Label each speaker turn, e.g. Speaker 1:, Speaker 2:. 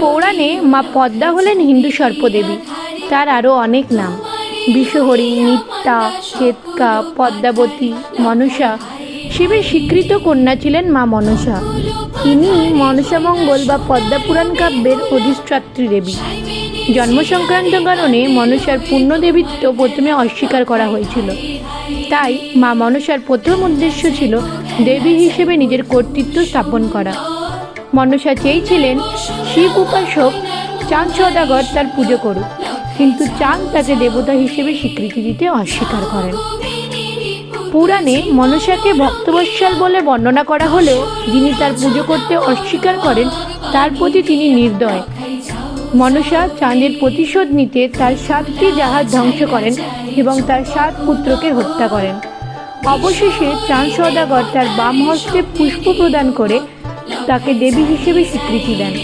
Speaker 1: পৌরাণে মা পদ্মা হলেন হিন্দু সর্পদেবী। তার আরও অনেক নাম। বিষহরী নিত্যা, কেতকা, পদ্মাবতী, মনসা। শিবের স্বীকৃত কন্যা ছিলেন মা মনসা। তিনি মনসামঙ্গল বা পদ্মা পুরাণ কাব্যের অধিষ্ঠাত্রী দেবী। জন্ম সংক্রান্ত কারণে মনসার পূর্ণদেবীত্ব প্রথমে অস্বীকার করা হয়েছিল। তাই মা মনসার প্রথম উদ্দেশ্য ছিল দেবী হিসেবে নিজের কর্তৃত্ব স্থাপন করা। মনসা চেয়েছিলেন শিব উপাসক চাঁদ সদাগর তার পুজো করুক। কিন্তু চাঁদ তাকে দেবতা হিসেবে স্বীকৃতি দিতে অস্বীকার করেন। পুরাণে মনসাকে ভক্তবৎসল বলে বর্ণনা করা হলেও যিনি তার পুজো করতে অস্বীকার করেন, তার প্রতি তিনি নির্দয়। মনসা চাঁদের প্রতিশোধ নিতে তার সাতটি জাহাজ ধ্বংস করেন এবং তার সাত পুত্রকে হত্যা করেন। অবশেষে চাঁদ সদাগর তার বাম হস্তে পুষ্প প্রদান করে তাকে দেবী হিসেবে স্বীকৃতি দেন।